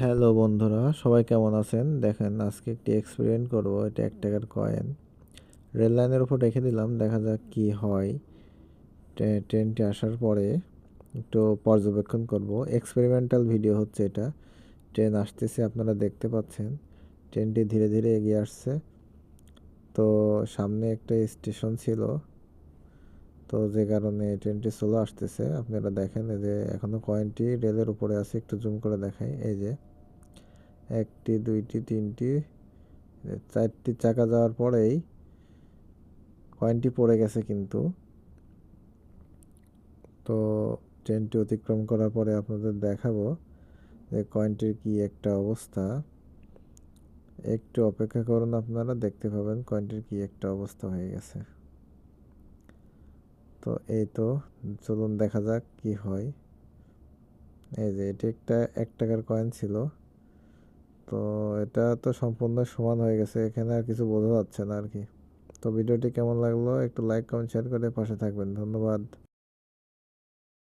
Hello বন্ধুরা, সবাই কেমন আছেন? দেখেন, আজকে একটি এক্সপেরিমেন্ট করব। এটা এক টাকার কয়েন রেল লাইনের উপর রেখে দিলাম, দেখা যাক কি হয়। ট্রে- ট্রেনটি আসার পরে একটু পর্যবেক্ষণ করব। এক্সপেরিমেন্টাল ভিডিও হচ্ছে এটা। ট্রেন আসতেছে, আপনারা দেখতে পাচ্ছেন। ট্রেনটি ধীরে ধীরে এগিয়ে আসছে। তো সামনে একটা স্টেশন ছিল। তো যে কারণে ট্রেনটি স্লো আসতেছে। আপনারা দেখেন, এই যে এখনও কয়েনটি রেলের উপরে আছে, একটু জুম করে দেখাই। এই যে একটি, দুইটি, তিনটি চারটি চাকা যাওয়ার পরেই কয়েনটি পড়ে গেছে কিন্তু। তো ট্রেনটি অতিক্রম করার পরে আপনাদের দেখাবো যে কয়েনটির কি একটা অবস্থা। একটু অপেক্ষা করুন আপনারা, দেখতে পাবেন কয়েনটির কি একটা অবস্থা হয়ে গেছে। তো এই তো, চলুন দেখা যাক কি হয়। এই যে, এটি একটা, এক টাকার কয়েন ছিল। তো এটা তো সম্পূর্ণ সমান হয়ে গেছে, এখানে আর কিছু বোঝা যাচ্ছে না আর কি। তো ভিডিওটি কেমন লাগল একটু লাইক কমেন্ট শেয়ার করে পাশে থাকবেন। ধন্যবাদ।